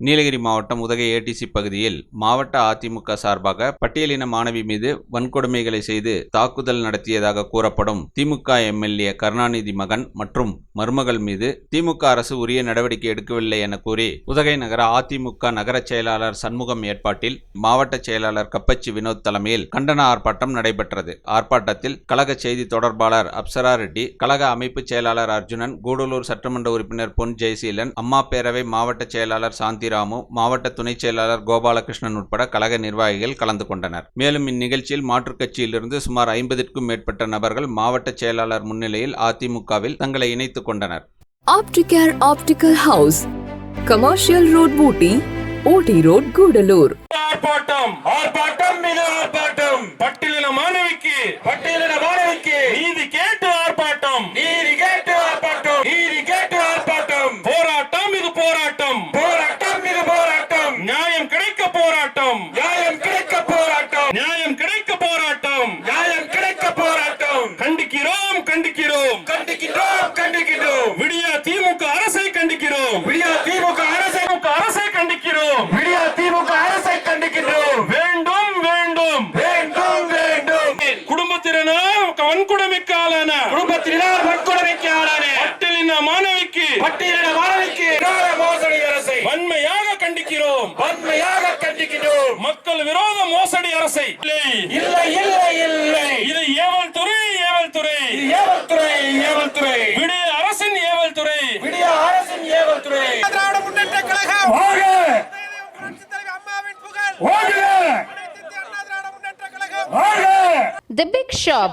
நீலகிரி மாவட்டம் உதகை ஏடிசி பகுதியில் மாவட்ட அதிமுக சார்பாக பட்டியலின மாணவி மீது வன்கொடுமைகளை செய்து தாக்குதல் நடத்தியதாக கூறப்படும் திமுக எம்எல்ஏ கருணாநிதி மகன் மற்றும் மருமகள் மீது திமுக அரசு உரிய நடவடிக்கை எடுக்கவில்லை என கூறி உதகை நகர அதிமுக நகர செயலாளர் சண்முகம் ஏற்பாட்டில் மாவட்ட செயலாளர் கப்பச்சி வினோத் தலைமையில் கண்டன ஆர்ப்பாட்டம் நடைபெற்றது. ஆர்ப்பாட்டத்தில் கழக செய்தி தொடர்பாளர் அப்சரா ரெட்டி கழக அமைப்பு செயலாளர் அர்ஜுனன் கூடலூர் சட்டமன்ற உறுப்பினர் பொன் ஜெயசீலன் அம்மா பேரவை மாவட்ட செயலாளர் சாந்தி சாந்திராமு மாவட்ட துணைச் செயலாளர் கோபாலகிருஷ்ணன் உட்பட கழக நிர்வாகிகள் கலந்து கொண்டனர். மேலும் இந்நிகழ்ச்சியில் மாற்றுக் கட்சியிலிருந்து சுமார் ஐம்பதிற்கும் மேற்பட்ட நபர்கள் மாவட்ட செயலாளர் முன்னிலையில் அதிமுகவில் தங்களை இணைத்துக் கொண்டனர். Opticare Optical House, Commercial Road, Booty, OT Road, Gudalur. ஆர்ப்பாட்டம். போராட்டம். நியாயம் கிடைக்க போராட்டம். நியாயம் கிடைக்க போராட்டம். நியாயம் கிடைக்க போராட்டம். கண்டிக்கிறோம் கண்டிக்கிறோம். கண்டிக்கிறோம் கண்டிக்கிறோம் விடியா திமுக அரசை கண்டிக்கிறோம். விடியா திமுக அரசை அரசை கண்டிக்கிறோம். விடியா திமுக அரசை கண்டிக்கிறோம் வேண்டும் வேண்டும். வேண்டும் வேண்டும். குடும்பத்தினர் வன்கொடுமைக்கு ஆளான குடும்பத்தினர் வன்கொடுமைக்கு ஆளான? பட்டியலின மாணவிக்கு? பட்டியலின மாணவிக்கு? மோசடி அரசை. கண்டிக்கிறோம் மக்கள் விரோத மோசடி அரசை. இல்லை இல்லை இல்லை இது ஏவல் துறை ஏவல் துறை ஏவல் துறை ஏவல் துறை விடிய அரசின் ஏவல் துறை விடிய அரசின் ஏவல் துறை திராவிட முன்னேற்ற கழகம். வாங்க வாங்க. The Big Shop.